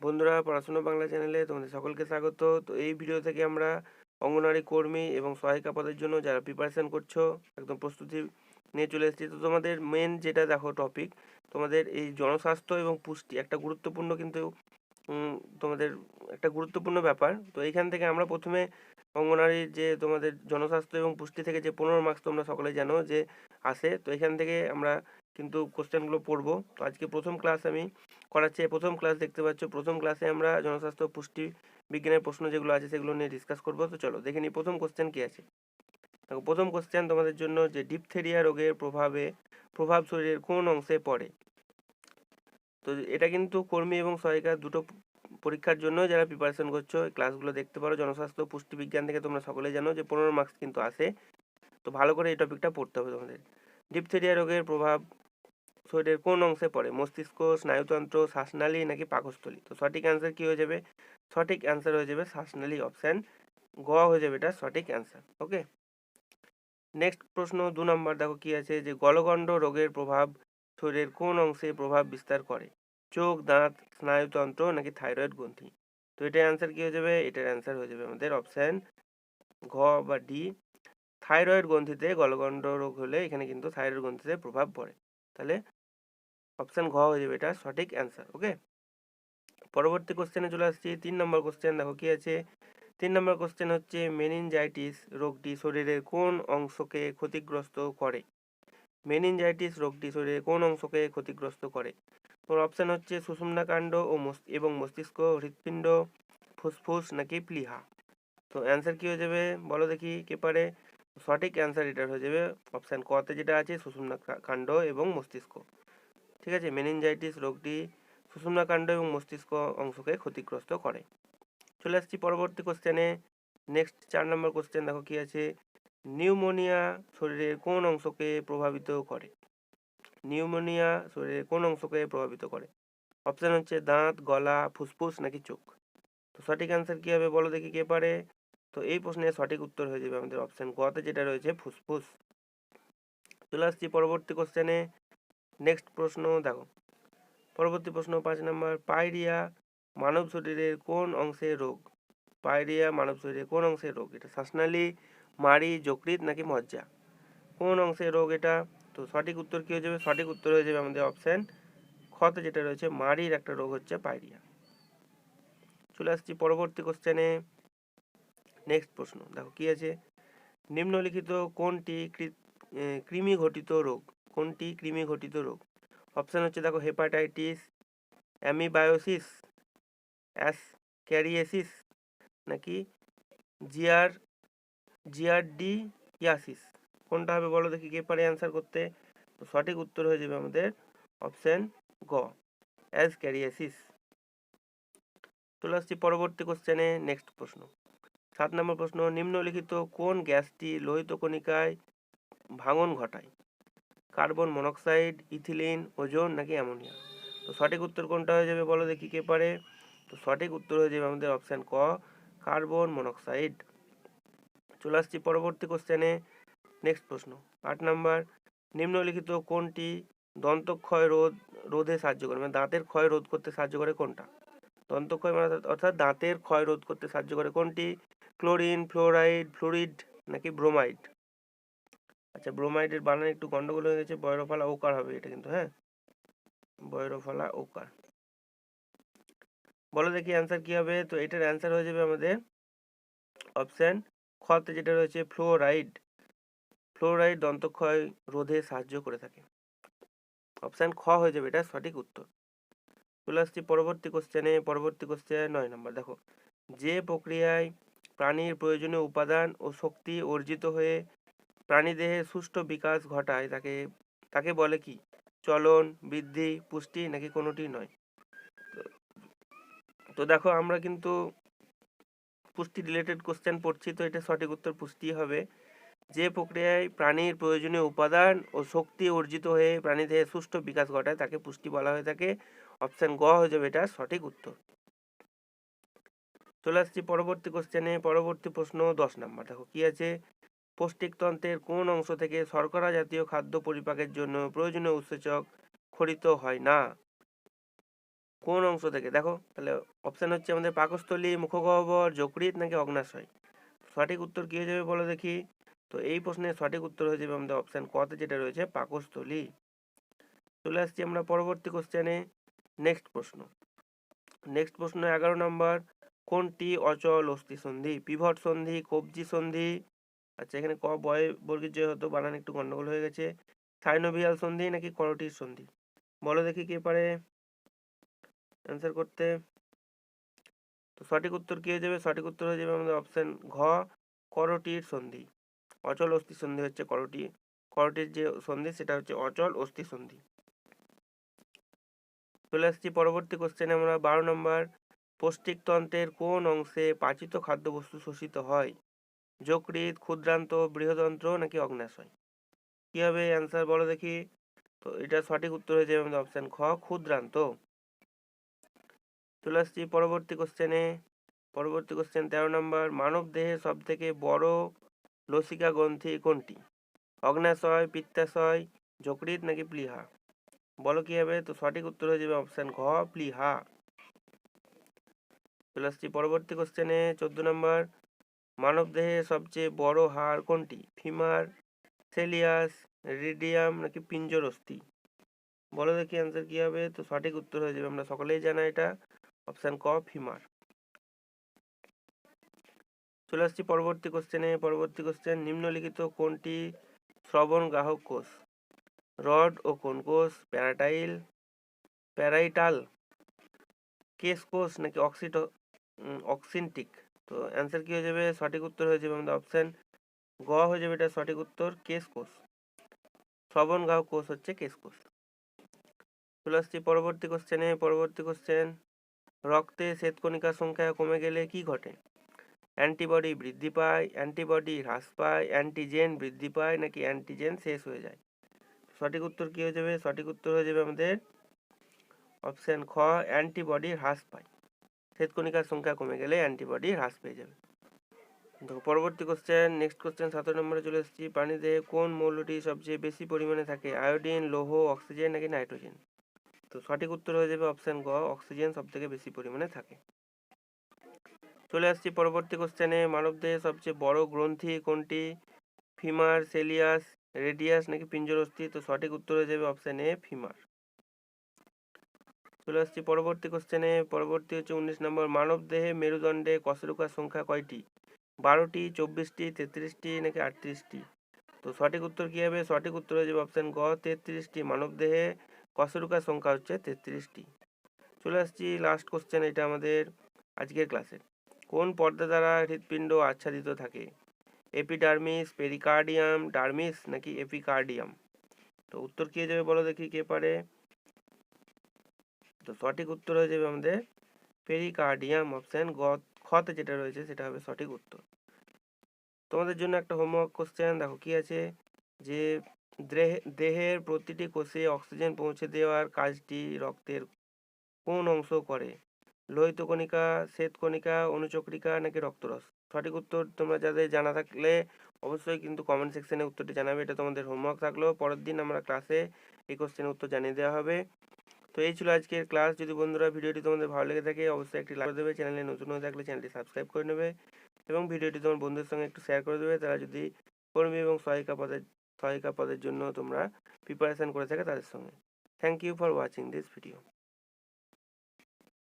বন্ধুরা, পড়াশোনা বাংলা চ্যানেলে তোমাদের সকলকে স্বাগত। তো এই ভিডিও থেকে আমরা অঙ্গনওয়াড়ি কর্মী এবং সহায়িকা পদের জন্য যারা প্রিপারেশন করছ, একদম প্রস্তুতি নিয়ে চলে এসেছি। তো তোমাদের মেন যেটা দেখো টপিক তোমাদের এই জনস্বাস্থ্য এবং পুষ্টি একটা গুরুত্বপূর্ণ কিন্তু তোমাদের একটা গুরুত্বপূর্ণ ব্যাপার। তো এইখান থেকে আমরা প্রথমে অঙ্গনওয়াড়ির যে তোমাদের জনস্বাস্থ্য এবং পুষ্টি থেকে যে পনেরো মার্কস তোমরা সকলে জানো যে আসে, তো এখান থেকে আমরা কিন্তু কোশ্চেনগুলো পড়ব। তো আজকে প্রথম ক্লাস আমি করাচ্ছে। প্রথম ক্লাস দেখতে পাচ্ছ, প্রথম ক্লাসে আমরা জনস্বাস্থ্য, পুষ্টি, বিজ্ঞানের প্রশ্ন যেগুলো আছে সেগুলো নিয়ে ডিসকাস করব। তো চলো, দেখে নিই প্রথম কোশ্চেন কি আছে। দেখো, প্রথম কোশ্চেন তোমাদের জন্য যে ডিপথেরিয়া রোগের প্রভাবে, প্রভাব শরীরের কোন অংশে পড়ে? তো এটা কিন্তু কর্মী এবং সহায়িকা দুটো পরীক্ষার জন্য যারা প্রিপারেশন করছ ক্লাসগুলো দেখতে পারো। জনস্বাস্থ্য, পুষ্টি, বিজ্ঞান থেকে তোমরা সকলে জানো যে পনেরো মার্কস কিন্তু আসে তো ভালো করে এই টপিকটা পড়তে হবে তোমাদের। ডিপথেরিয়া রোগের প্রভাব শরীরের কোন অংশে পড়ে? মস্তিষ্ক, স্নায়ুতন্ত্র, শ্বাসনালী নাকি পাকস্থলী? তো সঠিক অ্যান্সার কি হয়ে যাবে? সঠিক অ্যান্সার হয়ে যাবে শ্বাসনালী অপশান গ হয়ে যাবে এটা সঠিক অ্যান্সার ওকে নেক্সট প্রশ্ন দু নম্বর দেখো কি আছে যে গলগণ্ড রোগের প্রভাব শরীরের কোন অংশে প্রভাব বিস্তার করে? চোখ, দাঁত, স্নায়ুতন্ত্র নাকি থাইরয়েড গ্রন্থি? তো এটার অ্যান্সার কি হয়ে যাবে? এটার অ্যান্সার হয়ে যাবে আমাদের অপশান ঘ বা ডি থাইরয়েড গ্রন্থিতে গলগণ্ড রোগ হলে এখানে কিন্তু থাইরয়েড গ্রন্থিতে প্রভাব পড়ে। তাহলে অপশান ঘ হয়ে যাবে, এটা সঠিক অ্যান্সার ওকে পরবর্তী কোশ্চেনে চলে আসছি, তিন নম্বর কোশ্চেন দেখো কি আছে? তিন নম্বর কোশ্চেন হচ্ছে মেনিনজাইটিস রোগটি শরীরের কোন অংশকে ক্ষতিগ্রস্ত করে? মেনিনজাইটিস রোগটি শরীরের কোন অংশকে ক্ষতিগ্রস্ত করে? তোর অপশান হচ্ছে সুষুম্নাকাণ্ড ও এবং মস্তিষ্ক, হৃৎপিণ্ড, ফুসফুস নাকি প্লিহা? তো অ্যান্সার কি হয়ে যাবে? বলো দেখি কে পারে? সঠিক অ্যান্সার এটার হয়ে যাবে অপশান কতে যেটা আছে সুষুম্না কাণ্ড এবং মস্তিষ্ক। ঠিক আছে মেনিনজাইটিস রোগটি সুষুম্নাকাণ্ড এবং মস্তিষ্ক অংশকে ক্ষতিগ্রস্ত করে। চলে আসছি পরবর্তী কোশ্চেনে নেক্সট চার নম্বর কোশ্চেন দেখো কি আছে? নিউমোনিয়া শরীরের কোন অংশকে প্রভাবিত করে? নিউমোনিয়া শরীরের কোন অংশকে প্রভাবিত করে? অপশান হচ্ছে দাঁত, গলা, ফুসফুস নাকি চোখ? তো সঠিক অ্যান্সার কী হবে বলো দেখি কে পারে? তো এই প্রশ্নের সঠিক উত্তর হয়ে যাবে আমাদের অপশান গতে যেটা রয়েছে ফুসফুস। চলে আসছি পরবর্তী কোশ্চেনে নেক্সট প্রশ্ন, দেখো। পরবর্তী প্রশ্ন, পাঁচ নম্বর পাইরিয়া মানব শরীরের কোন অংশের রোগ? পাইরিয়া মানব শরীরের কোন অংশের রোগ? এটা শ্বাসনালী, মাড়ি, যকৃৎ নাকি মজ্জা? কোন অংশের রোগ এটা? তো সঠিক উত্তর কী হয়ে যাবে? সঠিক উত্তর হয়ে যাবে আমাদের অপশান খতে যেটা রয়েছে, মাড়ির একটা রোগ হচ্ছে পাইরিয়া চলে আসছি পরবর্তী কোশ্চেনে নেক্সট প্রশ্ন, দেখো কি আছে? নিম্নলিখিত কোনটি কৃমি ঘটিত রোগ? কোনটি কৃমি ঘটিত রোগ? অপশান হচ্ছে দেখো হেপাটাইটিস, অ্যামিবায়োসিস অ্যাস ক্যারিয়েসিস নাকি জিআর জিআরডি ইয়াসিস কোনটা হবে বলো দেখি কে পারে অ্যান্সার করতে? তো সঠিক উত্তর হয়ে যাবে আমাদের অপশান গ অ্যাজ ক্যারিয়েসিস চলে আসছি পরবর্তী কোশ্চেনে নেক্সট প্রশ্ন। সাত নম্বর প্রশ্ন, নিম্নলিখিত কোন গ্যাসটি লোহিত কণিকায় ভাঙন ঘটায়? কার্বন মনোক্সাইড, ইথিলিন, ওজোন নাকি অ্যামোনিয়া? তো সঠিক উত্তর কোনটা হয়ে যাবে বলো দেখি কে পারে? তো সঠিক উত্তর হয়ে যাবে আমাদের অপশান ক, কার্বন মনোক্সাইড। চলে আসছি পরবর্তী কোশ্চেনে নেক্সট প্রশ্ন। আট নাম্বার। নিম্নলিখিত কোনটি দন্তক্ষয় রোধ, রোধে সাহায্য করে? মানে দাঁতের ক্ষয় রোধ করতে সাহায্য করে কোনটা? দন্তক্ষয় মানে অর্থাৎ দাঁতের ক্ষয় রোধ করতে সাহায্য করে কোনটি? ক্লোরিন, ফ্লোরাইড, ফ্লুরিড নাকি ব্রোমাইড? আচ্ছা ব্রোমাইডের বানান একটু গন্ডগোল হয়ে গেছে, বয়রফালা ওকার হবে এটা কিন্তু হ্যাঁ? বয়রফালা ওকার। বলো দেখি অ্যান্সার কি হবে, তো এটার অ্যান্সার হয়ে যাবে আমাদের অপশান খতে যেটা রয়েছে ফ্লোরাইড ফ্লোরাইড দন্তক্ষয় রোধে সাহায্য করে থাকে। অপশান খ হয়ে যাবে এটা সঠিক উত্তর। চলে আসছি পরবর্তী কোশ্চেনে পরবর্তী কোশ্চেন নয় নম্বর, দেখো। যে প্রক্রিয়ায় প্রাণীর প্রয়োজনীয় উপাদান ও শক্তি অর্জিত হয়ে প্রাণীদেহের সুষ্ঠু বিকাশ ঘটায়, তাকে তাকে বলে কি, চলন, বৃদ্ধি, পুষ্টি নাকি কোনোটি নয়। তো দেখো আমরা কিন্তু পুষ্টি রিলেটেড কোশ্চেন পড়ছি, তো এটা সঠিক উত্তর পুষ্টি হবে। যে প্রক্রিয়ায় প্রাণীর প্রয়োজনীয় উপাদান ও শক্তি অর্জিত হয়ে প্রাণীদেহের সুষ্ঠু বিকাশ ঘটায়, তাকে পুষ্টি বলা হয়ে থাকে। অপশান গ হয়ে যাবে এটা সঠিক উত্তর। চলে আসছি পরবর্তী কোশ্চেনে পরবর্তী প্রশ্ন দশ নম্বর। দেখো কি আছে? পৌষ্টিকতন্ত্রের কোন অংশ থেকে শর্করা জাতীয় খাদ্য পরিপাকের জন্য প্রয়োজনীয় উৎসেচক খরিত হয় না। কোন অংশ থেকে? দেখো, তাহলে অপশান হচ্ছে আমাদের পাকস্থলী, মুখগহ্বর, যকৃৎ নাকি অগ্নাশয়? সঠিক উত্তর কী হয়ে যাবে বলো দেখি। তো এই প্রশ্নের সঠিক উত্তর হয়ে যাবে আমাদের অপশান কতে যেটা রয়েছে, পাকস্থলী। চলে আসছি আমরা পরবর্তী কোশ্চেনে নেক্সট প্রশ্ন। নেক্সট প্রশ্ন এগারো নম্বর কোনটি অচল অস্থি সন্ধি পিভট সন্ধি, কবজি সন্ধি আচ্ছা এখানে ক বয় বর্গীর জয় হতো বানান একটু গন্ডগোল হয়ে গেছে। সাইনোভিয়াল সন্ধি নাকি করটির সন্ধি? বলো দেখি কে পারে। অ্যান্সার করতে। তো সঠিক উত্তর কি হয়ে যাবে সঠিক উত্তর হয়ে যাবে আমাদের অপশান ঘ, করটির সন্ধি। অচল অস্থি সন্ধি হচ্ছে করটি। করটির যে সন্ধি সেটা হচ্ছে অচল অস্থি সন্ধি। চলে আসছি পরবর্তী কোশ্চেনে আমরা বারো নম্বর, পৌষ্টিকতন্ত্রের কোন অংশে পাচিত খাদ্যবস্তু শোষিত হয়? যকৃৎ, ক্ষুদ্রান্ত, বৃহদন্ত্র নাকি অগ্নাশয় কি হবে অ্যান্সার বলো দেখি। তো এটা সঠিক উত্তর হয়ে যাবে আমাদের অপশান খ, ক্ষুদ্রান্ত। চলে আসছি পরবর্তী কোশ্চেনে পরবর্তী কোশ্চেন তেরো নম্বর মানব দেহে সব থেকে বড় লসিকা গ্রন্থি কোনটি? অগ্নাশয় পিত্তাশয় যকৃৎ নাকি প্লিহা? বলো কি হবে? তো সঠিক উত্তর হয়ে যাবে অপশান ঘ প্লিহা। চলে আসছি পরবর্তী কোশ্চেনে চোদ্দ নম্বর মানব দেহে সবচেয়ে বড় হাড় কোনটি? ফিমার, সেলিয়াস, রিডিয়াম নাকি পিঞ্জর অস্থি বলো দেখি অ্যান্সার কি হবে। তো সঠিক উত্তর হয়ে যাবে। আমরা সকলেই জানা এটা। অপশান ক, ফিমার। চলে আসছি পরবর্তী কোশ্চেনে পরবর্তী কোশ্চেন নিম্নলিখিত কোনটি শ্রবণ গ্রাহক কোষ? রড ও কোন কোষ? প্যারাটাইল, প্যারাইটাল, কেস কোষ নাকি অক্সিটো অক্সিনটিক? তো অ্যান্সার কি হয়ে যাবে? সঠিক উত্তর হয়ে যাবে আমাদের অপশান গ হয়ে যাবে এটা সঠিক উত্তর কেস কোষ শ্রবণ গ্রাহক কোষ হচ্ছে কেস কোষ চলে আসছি পরবর্তী কোশ্চেনে পরবর্তী কোশ্চেন রক্তে শ্বেতকণিকার সংখ্যা কমে গেলে কি ঘটে? অ্যান্টিবডি বৃদ্ধি পায় অ্যান্টিবডি হ্রাস পায় অ্যান্টিজেন বৃদ্ধি পায় নাকি অ্যান্টিজেন শেষ হয়ে যায়? সঠিক উত্তর কী হয়ে যাবে? সঠিক উত্তর হয়ে যাবে আমাদের অপশান খ অ্যান্টিবডি হ্রাস পায়। শ্বেতকণিকার সংখ্যা কমে গেলে অ্যান্টিবডি হ্রাস পেয়ে যাবে। দেখো, পরবর্তী কোশ্চেন নেক্সট কোশ্চেন সতেরো নম্বরে চলে এসেছি। পানিতে কোন মৌলটি সবচেয়ে বেশি পরিমাণে থাকে আয়োডিন লৌহ অক্সিজেন নাকি নাইট্রোজেন তো সঠিক উত্তর হয়ে যাবে অপশান গ অক্সিজেন সব থেকে বেশি পরিমাণে থাকে। চলে আসছি পরবর্তী কোশ্চেনে মানবদেহে সবচেয়ে বড় গ্রন্থি কোনটি? ফিমার, সেলিয়াস, রেডিয়াস নাকি পিঞ্জর পিঞ্জরস্থি তো সঠিক উত্তর হয়ে যাবে অপশান এ ফিমার। চলে আসছি পরবর্তী কোশ্চেনে পরবর্তী হচ্ছে উনিশ নম্বর, মানব দেহে মেরুদণ্ডে কশরুকার সংখ্যা কয়টি? বারোটি, চব্বিশটি, তেত্রিশটি, নাকি আটত্রিশটি? তো সঠিক উত্তর কী হবে? সঠিক উত্তর হয়ে যাবে অপশান গ, তেত্রিশটি। মানব দেহে কশরুকার সংখ্যা হচ্ছে তেত্রিশটি। চলে আসছি লাস্ট কোশ্চেন এটা আমাদের আজকের ক্লাসের কোন পর্দা দ্বারা হৃৎপিণ্ড আচ্ছাদিত থাকে? এপিডার্মিস পেরিকার্ডিয়াম ডার্মিস নাকি এপিকার্ডিয়াম তো উত্তর কী যাবে বলো দেখি কে পারে? তো সঠিক উত্তর হয়ে যাবে আমাদের পেরিকার্ডিয়াম অপশান গ খতে যেটা রয়েছে সেটা হবে সঠিক উত্তর। তোমাদের জন্য একটা হোমওয়ার্ক কোশ্চেন দেখো কি আছে? যে দেহের প্রতিটি কোষে অক্সিজেন পৌঁছে দেওয়ার কাজটি রক্তের কোন অংশ করে? লোহিত কণিকা, শ্বেত কণিকা, অনুচক্রিকা নাকি রক্তরস? সঠিক উত্তর তোমরা যাদের জানা থাকলে অবশ্যই কিন্তু কমেন্ট সেকশনে উত্তরটি জানাবে। এটা তোমাদের হোমওয়ার্ক থাকল। পরের দিন আমরা ক্লাসে এই কোশ্চেনের উত্তর জানিয়ে দেওয়া হবে। তো এই ছিল আজকের ক্লাস। যদি বন্ধুরা ভিডিওটি তোমাদের ভালো লেগে থাকে, অবশ্যই একটি লাইক দেবে। চ্যানেলে নতুন হয়ে থাকলে চ্যানেলটি সাবস্ক্রাইব করে নেবে এবং ভিডিওটি তোমার বন্ধুদের সঙ্গে একটু শেয়ার করে দেবে। তারা যদি কর্মী এবং সহায়িকা পদের সহায়িকা পদের জন্য তোমরা প্রিপারেশান করে থাকে তাদের সঙ্গে। Thank you for watching this video